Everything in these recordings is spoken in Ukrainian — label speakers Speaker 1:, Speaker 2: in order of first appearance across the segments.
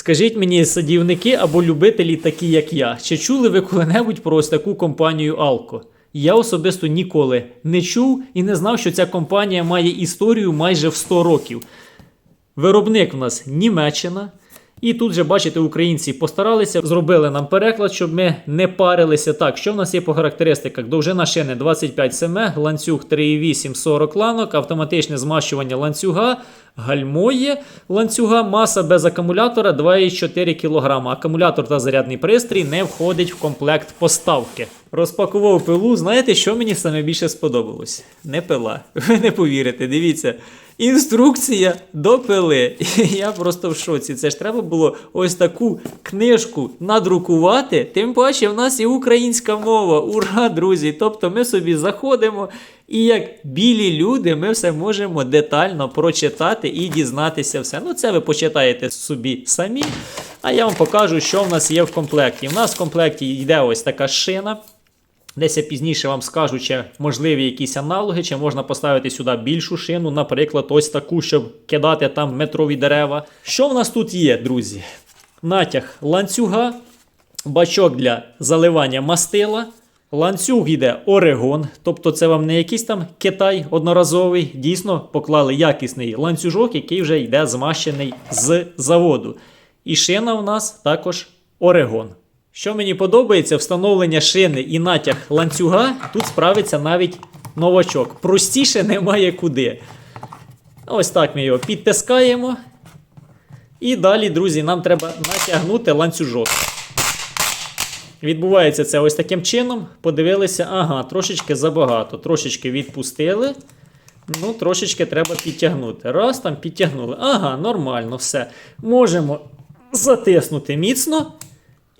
Speaker 1: Скажіть мені, садівники або любителі, такі як я, чи чули ви коли-небудь про ось таку компанію Алко? Я особисто ніколи не чув і не знав, що ця компанія має історію майже в 100 років. Виробник в нас Німеччина. І тут же, бачите, українці постаралися, зробили нам переклад, щоб ми не парилися. Так, що в нас є по характеристиках? Довжина шини 25 см, ланцюг 3,8 40 ланок, автоматичне змащування ланцюга, гальмоє ланцюга, маса без акумулятора 2,4 кг. Акумулятор та зарядний пристрій не входить в комплект поставки. Розпакував пилу. Знаєте, що мені саме більше сподобалось? Не пила. Ви не повірите, дивіться. Інструкція до пили. Я просто в шоці. Це ж треба було ось таку книжку надрукувати. Тим паче, в нас і українська мова. Ура, друзі! Тобто ми собі заходимо, і як білі люди, ми все можемо детально прочитати і дізнатися все. Ну, це ви почитаєте собі самі. А я вам покажу, що в нас є в комплекті. В нас в комплекті йде ось така шина. Десь я пізніше вам скажу, чи можливі якісь аналоги, чи можна поставити сюди більшу шину, наприклад, ось таку, щоб кидати там метрові дерева. Що в нас тут є, друзі? Натяг ланцюга, бачок для заливання мастила. Ланцюг йде Орегон, тобто це вам не якийсь там Китай одноразовий. Дійсно поклали якісний ланцюжок, який вже йде змащений з заводу. І шина у нас також Орегон. Що мені подобається, встановлення шини і натяг ланцюга, тут справиться навіть новачок. Простіше немає куди. Ось так ми його підтискаємо. І далі, друзі, нам треба натягнути ланцюжок. Відбувається це ось таким чином. Подивилися, ага, трошечки забагато. Трошечки відпустили. Ну, трошечки треба підтягнути. Раз, там підтягнули. Ага, нормально, все. Можемо затиснути міцно.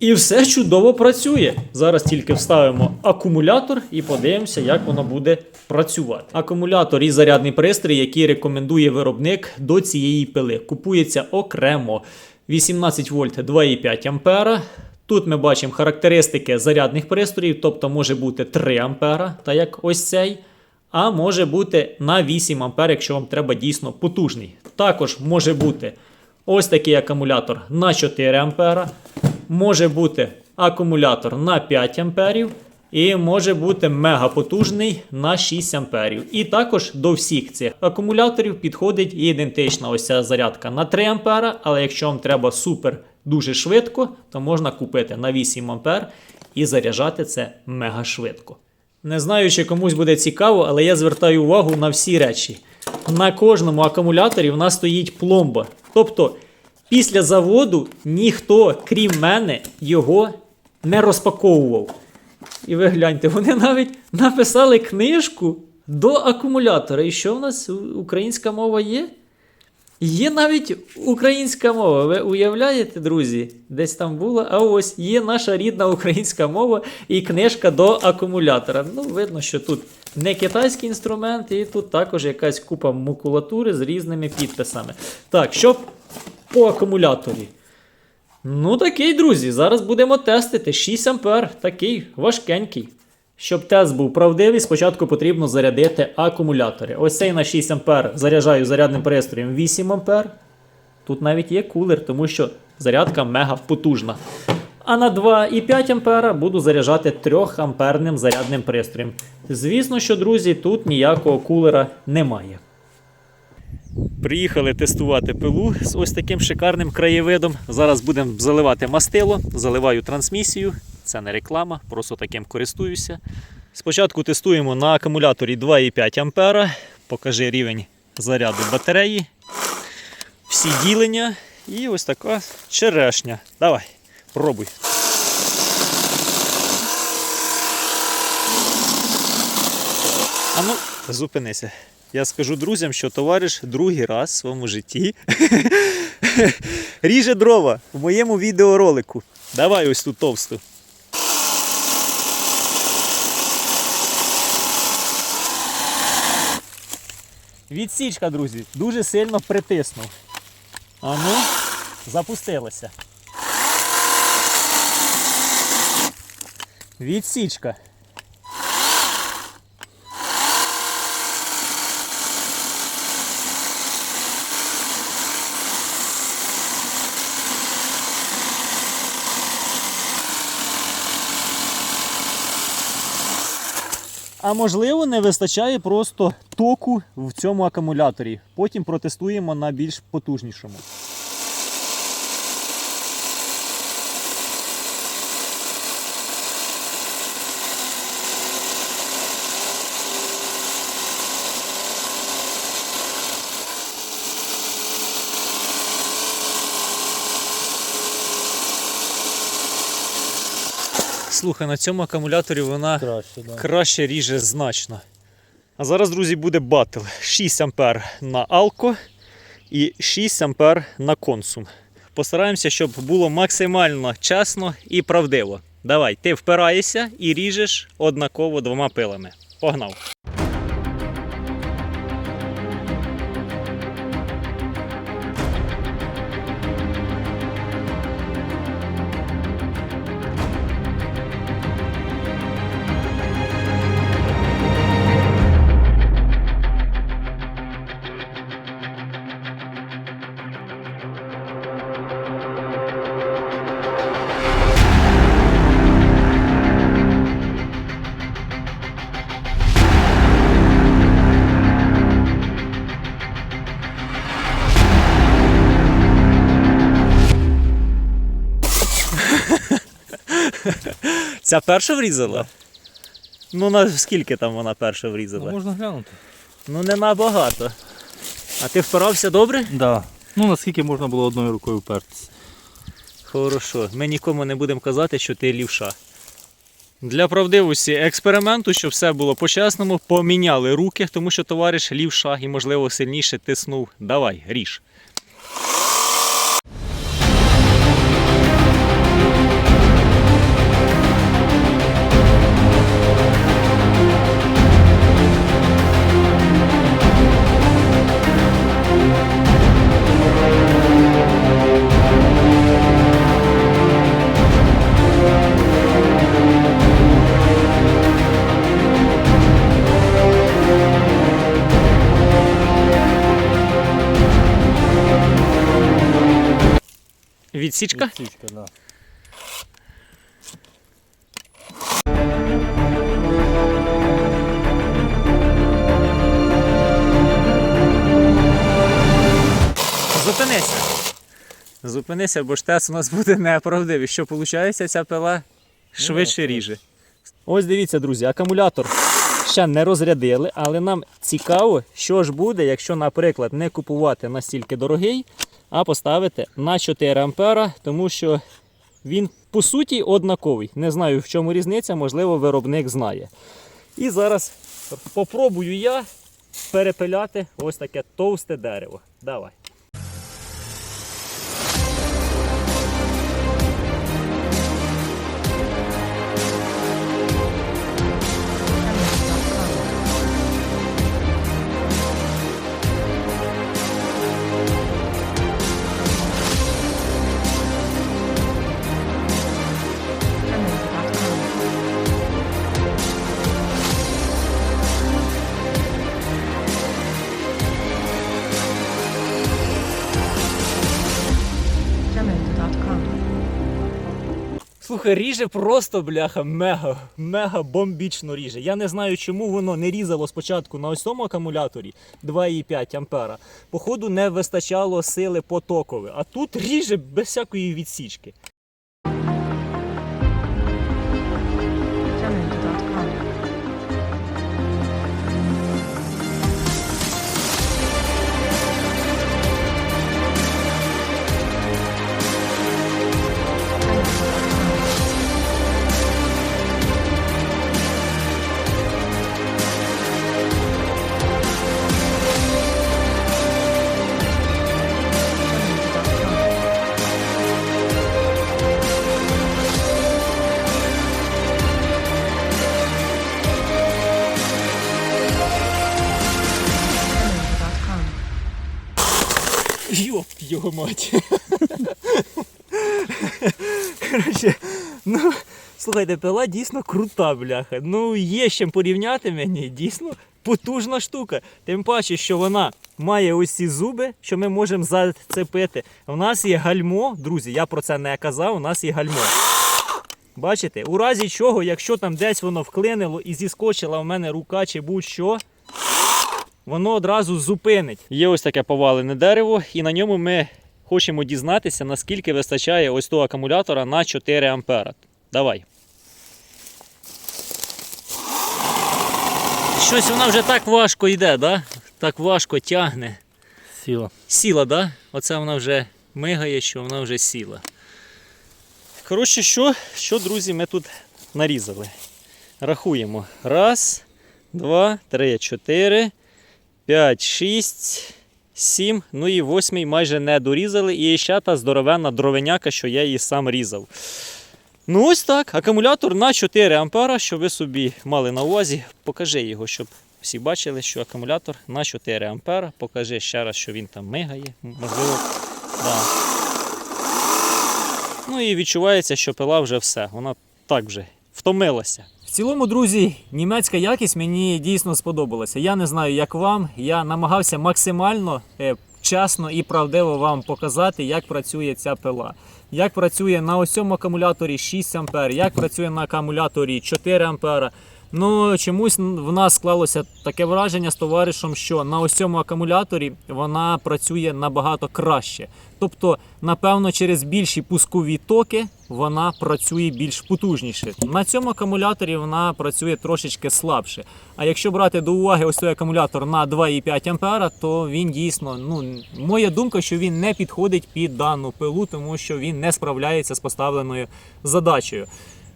Speaker 1: І все чудово працює. Зараз тільки вставимо акумулятор і подивимося, як воно буде працювати. Акумулятор і зарядний пристрій, який рекомендує виробник до цієї пили. Купується окремо 18 вольт 2,5 ампера. Тут ми бачимо характеристики зарядних пристроїв, тобто може бути 3 ампера, так як ось цей. А може бути на 8 ампер, якщо вам треба дійсно потужний. Також може бути ось такий акумулятор на 4 ампера. Може бути акумулятор на 5 амперів. І може бути мегапотужний на 6 амперів. І також до всіх цих акумуляторів підходить ідентична ось ця зарядка на 3 ампера, але якщо вам треба супер дуже швидко, то можна купити на 8 ампер і заряджати це мега швидко. Не знаю, чи комусь буде цікаво, але я звертаю увагу на всі речі. На кожному акумуляторі в нас стоїть пломба. Тобто, після заводу ніхто, крім мене, його не розпаковував. І ви гляньте, вони навіть написали книжку до акумулятора. І що в нас українська мова є? Є навіть українська мова. Ви уявляєте, друзі? Десь там була. А ось є наша рідна українська мова і книжка до акумулятора. Ну, видно, що тут не китайський інструмент, і тут також якась купа макулатури з різними підписами. Так, що по акумуляторі? Ну, такий, друзі. Зараз будемо тестити. 6 ампер, такий важкенький. Щоб тест був правдивий, спочатку потрібно зарядити акумулятори. Ось цей на 6 ампер заряджаю зарядним пристроєм 8 ампер. Тут навіть є кулер, тому що зарядка мега потужна. А на 2,5 ампера буду заряджати 3 амперним зарядним пристроєм. Звісно, що, друзі, тут ніякого кулера немає. Приїхали тестувати пилу з ось таким шикарним краєвидом. Зараз будемо заливати мастило, заливаю трансмісію. Це не реклама, просто таким користуюся. Спочатку тестуємо на акумуляторі 2,5 ампера. Покажи рівень заряду батареї. Всі ділення. І ось така черешня. Давай, пробуй. А ну, зупинися. Я скажу друзям, що товариш другий раз в своєму житті ріже дрова в моєму відеоролику. Давай ось ту товсту. Відсічка, друзі, дуже сильно притиснув. А ну, запустилося. Відсічка. А можливо, не вистачає просто току в цьому акумуляторі. Потім протестуємо на більш потужнішому. Слухай, на цьому акумуляторі вона
Speaker 2: Краще, да.
Speaker 1: краще ріже значно. А зараз, друзі, буде батл. 6 ампер на Алко і 6 ампер на консум. Постараємося, щоб було максимально чесно і правдиво. Давай, ти впираєшся і ріжеш однаково двома пилами. Погнав. Ця перша врізала? Ну, на скільки там вона перша
Speaker 2: Ну,
Speaker 1: врізала?
Speaker 2: можна глянути.
Speaker 1: Ну, не набагато. А ти впирався добре?
Speaker 2: Да. Ну наскільки можна було одною рукою впертися.
Speaker 1: Хорошо, ми нікому не будемо казати, що ти лівша. Для правдивості експерименту, щоб все було по-чесному, поміняли руки, тому що товариш лівша і, можливо, сильніше тиснув. Давай, ріж. Відсічка?
Speaker 2: Відсічка, да.
Speaker 1: Зупинися. Зупинися, бо ж тест у нас буде неправдивий. Що виходить, ця пила швидше ріже. Ось дивіться, друзі, акумулятор ще не розрядили, але нам цікаво, що ж буде, якщо, наприклад, не купувати настільки дорогий, а поставити на 4 ампера, тому що він по суті однаковий. Не знаю, в чому різниця, можливо, виробник знає. І зараз попробую я перепиляти ось таке товсте дерево. Давай. Слухай, ріже просто бляха, мега, мега бомбічно ріже. Я не знаю, чому воно не різало спочатку на ось цьому акумуляторі 2,5 ампера. Походу не вистачало сили потокової. А тут ріже без всякої відсічки. Мать. Коротше, ну, слухайте, пила дійсно крута, бляха. Ну, є з чим порівняти мені, дійсно потужна штука. Тим паче, що вона має ось ці зуби, що ми можемо зацепити. У нас є гальмо, друзі, я про це не казав, у нас є гальмо. Бачите? У разі чого, якщо там десь воно вклинило і зіскочила в мене рука чи будь-що, воно одразу зупинить. Є ось таке повалене дерево, і на ньому ми хочемо дізнатися, наскільки вистачає ось того акумулятора на 4 ампера. Давай. Щось вона вже так важко йде, да? так важко тягне.
Speaker 2: Сіла.
Speaker 1: Сіла, да? Оце вона вже мигає, що вона вже сіла. Коротше, що, що, друзі, ми тут нарізали? Рахуємо. Раз, два, три, чотири, п'ять, шість, сім. Ну і восьмий майже не дорізали. І ще та здоровенна дровеняка, що я її сам різав. Ну ось так. Акумулятор на 4 ампера, щоб ви собі мали на увазі. Покажи його, щоб всі бачили, що акумулятор на 4 ампера. Покажи ще раз, що він там мигає. Можливо, да. Ну і відчувається, що пила вже все. Вона так вже втомилася. В цілому, друзі, німецька якість мені дійсно сподобалася. Я не знаю, як вам. Я намагався максимально е, чесно і правдиво вам показати, як працює ця пила. Як працює на ось цьому акумуляторі 6 А, як працює на акумуляторі 4 А. Ну, чомусь в нас склалося таке враження з товаришем, що на ось цьому акумуляторі вона працює набагато краще. Тобто, напевно, через більші пускові токи вона працює більш потужніше. На цьому акумуляторі вона працює трошечки слабше. А якщо брати до уваги ось той акумулятор на 2,5 ампера, то він дійсно, ну, моя думка, що він не підходить під дану пилу, тому що він не справляється з поставленою задачею.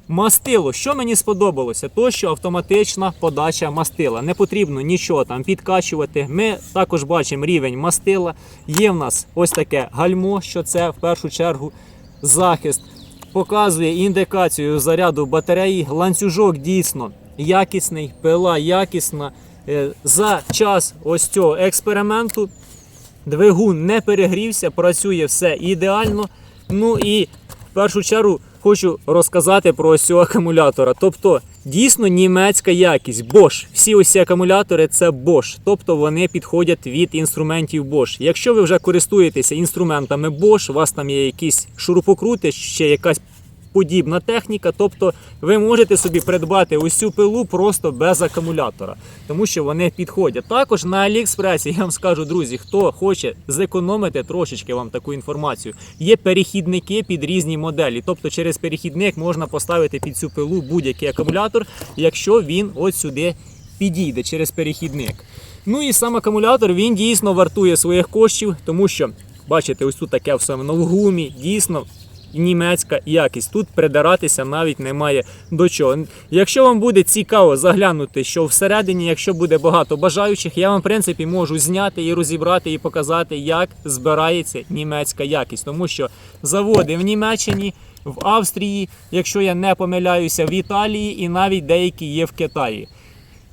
Speaker 1: Мастило, що мені сподобалося, то що автоматична подача мастила. Не потрібно нічого там підкачувати. Ми також бачимо рівень мастила. Є в нас ось таке гальмо, що це в першу чергу захист. Показує індикацію заряду батареї. Ланцюжок дійсно якісний, пила якісна. Е, За час ось цього експерименту Двигун не перегрівся, працює все ідеально. Ну і в першу чергу хочу розказати про ось цього акумулятора. Тобто, дійсно німецька якість. Bosch. Всі ось акумулятори це Bosch. Тобто вони підходять від інструментів Bosch. Якщо ви вже користуєтеся інструментами Bosch, у вас там є якісь шурупокрути, ще якась подібна техніка, тобто ви можете собі придбати ось цю пилу просто без акумулятора, тому що вони підходять. Також на Аліекспресі я вам скажу, друзі, хто хоче зекономити трошечки вам таку інформацію. Є перехідники під різні моделі. Тобто через перехідник можна поставити під цю пилу будь-який акумулятор, якщо він от сюди підійде через перехідник. Ну і сам акумулятор він дійсно вартує своїх коштів, тому що бачите, ось тут таке все воно в гумі, дійсно німецька якість. Тут придиратися навіть немає до чого. Якщо вам буде цікаво заглянути, що всередині, якщо буде багато бажаючих, я вам в принципі можу зняти і розібрати і показати, як збирається німецька якість, тому що заводи в Німеччині. В Австрії, якщо я не помиляюся, в Італії і навіть деякі є в Китаї.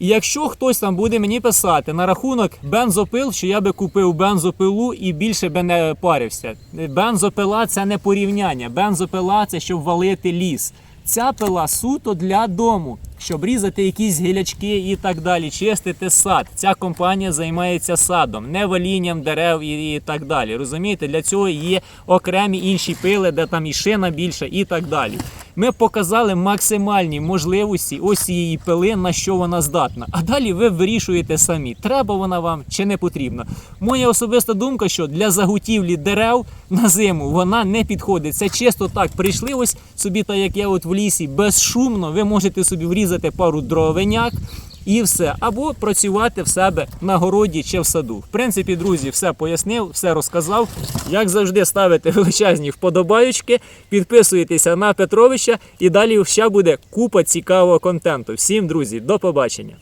Speaker 1: І якщо хтось там буде мені писати на рахунок бензопил, що я би купив бензопилу і більше би не парився. Бензопила це не порівняння. Бензопила це щоб валити ліс. Ця пила суто для дому, щоб різати якісь гілячки і так далі, чистити сад. Ця компанія займається садом, не валінням дерев і, і так далі. Розумієте, для цього є окремі інші пили, де там і шина більша, і так далі. Ми показали максимальні можливості ось цієї пили, на що вона здатна. А далі ви вирішуєте самі, треба вона вам чи не потрібна. Моя особиста думка, що для заготівлі дерев на зиму вона не підходить. Це чисто так. Прийшли ось собі, так як я от в лісі, безшумно. Ви можете собі врізати пару дровеняк. І все, або працювати в себе на городі чи в саду. В принципі, друзі, все пояснив, все розказав. Як завжди, ставите величезні вподобаючки, підписуєтеся на Петровича, і далі ще буде купа цікавого контенту. Всім, друзі, до побачення.